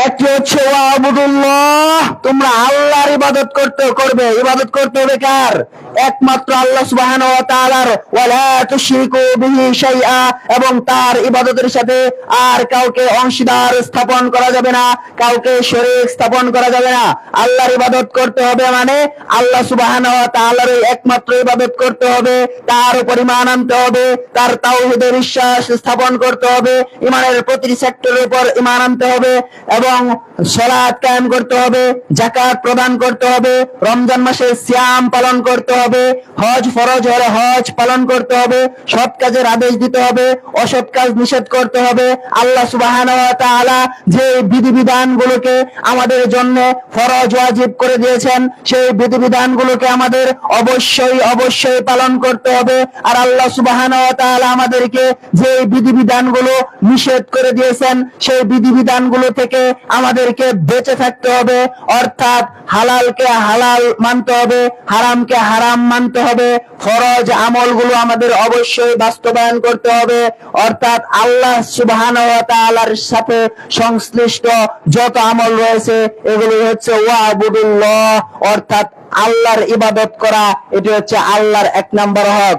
একটি হচ্ছে ওয়াবুদুল্লাহ তোমরা আল্লাহর ইবাদত করতে করবে। ইবাদত করতে হবে কার? একমাত্র আল্লাহ সুবহানাহু ওয়া তাআলার। ওয়ালা তুশরিকু বিহি শাইআ। এবং তার ইবাদতের সাথে আর কাউকে অংশীদার স্থাপন করা যাবে না, কাউকে শরীক স্থাপন করা যাবে না। আল্লাহর ইবাদত করতে হবে মানে আল্লাহ সুবহানাহু ওয়া তাআলার একমাত্র ইবাদত করতে হবে, তার উপর ঈমান আনতে হবে, তার তাওহীদে বিশ্বাস স্থাপন করতে হবে ইমানের প্রতিটি সেক্টরের উপর ঈমান আনতে হবে, এবং সালাত কায়েম করতে হবে যাকাত প্রদান করতে হবে, রমজান মাসে সিয়াম পালন করতে হবে, হজ ফরজ হলে হজ পালন করতে হবে, সৎ কাজের আদেশ দিতে হবে, অসৎ কাজ নিষেধ করতে হবে। আল্লাহ তাআলা যে বিধিবিধানগুলোকে আমাদের জন্য ফরজ ওয়াজিব করে দিয়েছেন, সেই বিধিবিধানগুলোকে আমাদের অবশ্যই অবশ্যই পালন করতে হবে। আর আল্লাহ সুবহানাহু ওয়া আমাদেরকে যে বিধিবিধানগুলো নিষেধ করে দিয়েছেন, সেই বিধিবিধানগুলো থেকে আমাদেরকে বেঁচে থাকতে হবে। অর্থাৎ হালালকে হালাল মানতে হবে, হারামকে হারাম মানতে হবে, ফরজ আমলগুলো আমাদের অবশ্যই বাস্তবায়ন করতে হবে। অর্থাৎ আল্লাহ সুবহানাহু ওয়া তাআলার সাথে সংশ্লিষ্ট যত আমল রয়েছে, এগুলো হচ্ছে ওয়াবুদুল্লাহ, অর্থাৎ আল্লাহর ইবাদত করা, এটি হচ্ছে আল্লাহর এক নম্বর হক।